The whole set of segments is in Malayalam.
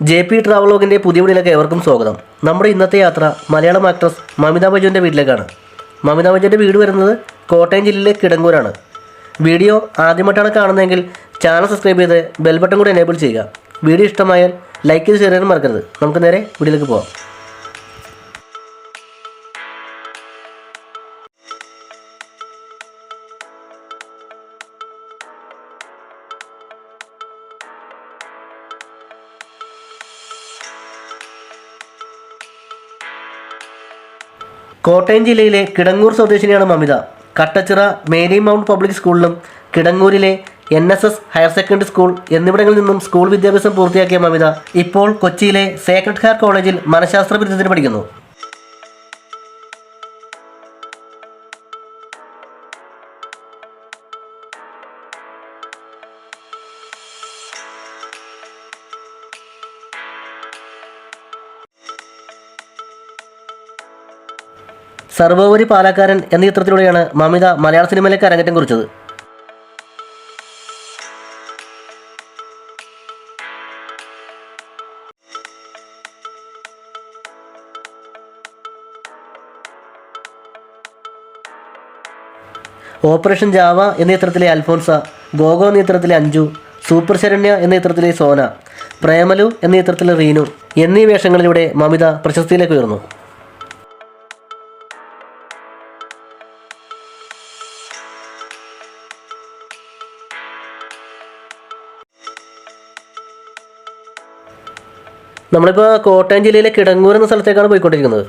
ജെ പി ട്രാവലോഗിന്റെ പുതിയ വീടിലേക്ക് ഏവർക്കും സ്വാഗതം. നമ്മുടെ ഇന്നത്തെ യാത്ര മലയാളം ആക്ട്രസ് മമിത ബജുവിന്റെ വീട്ടിലേക്കാണ്. മമിത ബജുവിന്റെ വീട് വരുന്നത് കോട്ടയം ജില്ലയിലെ കിടങ്ങൂരാണ്. വീഡിയോ ആദ്യമായിട്ടാണ് കാണുന്നതെങ്കിൽ ചാനൽ സബ്സ്ക്രൈബ് ചെയ്ത് ബെൽ ബട്ടൺ കൂടി എനേബിൾ ചെയ്യുക. വീഡിയോ ഇഷ്ടമായാൽ ലൈക്ക് ചെയ്ത് ഷെയർ ചെയ്യാൻ മറക്കരുത്. നമുക്ക് നേരെ വീഡിയോയിലേക്ക് പോകാം കോട്ടയം ജില്ലയിലെ Kidangoor സ്വദേശിനിയാണ് Mamitha. Kattachira Mary Mount public സ്കൂളിലും കിടങ്ങൂരിലെ N S S higher secondary school എന്നിവിടങ്ങളിൽ നിന്നും സ്കൂൾ വിദ്യാഭ്യാസം പൂർത്തിയാക്കിയ മമിത ഇപ്പോൾ കൊച്ചിയിലെ സേക്രഡ് ഹാർ കോളേജിൽ മനഃശാസ്ത്ര ബിരുദത്തിന് പഠിക്കുന്നു. സർവോപരി പാലക്കാരൻ എന്ന ചിത്രത്തിലൂടെയാണ് മമിത മലയാള സിനിമയിലേക്ക് അരങ്ങേറ്റം കുറിച്ചത്. ഓപ്പറേഷൻ ജാവ എന്ന ചിത്രത്തിലെ അൽഫോൻസ ഗോഗോ എന്ന ചിത്രത്തിലെ അഞ്ജു സൂപ്പർ ശരണ്യ എന്ന ചിത്രത്തിലെ സോന പ്രേമലു എന്ന ചിത്രത്തിലെ റീനു എന്നീ വേഷങ്ങളിലൂടെ മമിത പ്രശസ്തിയിലേക്ക് ഉയർന്നു. നമ്മളിപ്പോൾ കോട്ടയം ജില്ലയിലെ കിടങ്ങൂർ എന്ന സ്ഥലത്തേക്കാണ് പോയിക്കൊണ്ടിരിക്കുന്നത്.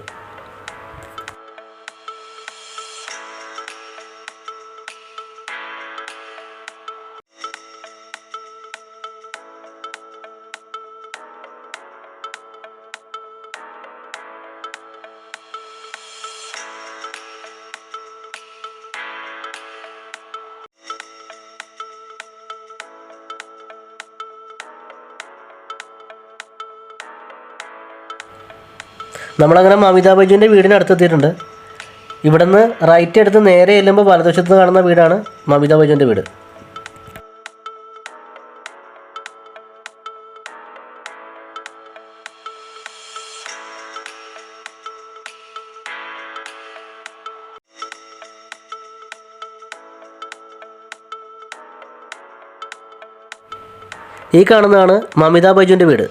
നമ്മളങ്ങനെ അമിതാഭ് ബൈജുവിന്റെ വീടിന് അടുത്തെത്തിയിട്ടുണ്ട്. ഇവിടുന്ന് റൈറ്റ് എടുത്ത് നേരെ ചെല്ലുമ്പോൾ വലതുവശത്ത് കാണുന്ന വീടാണ് അമിതാഭ് ബൈജുവിന്റെ വീട്. ഈ കാണുന്നതാണ് മമിതാ ബൈജുവിന്റെ വീട്.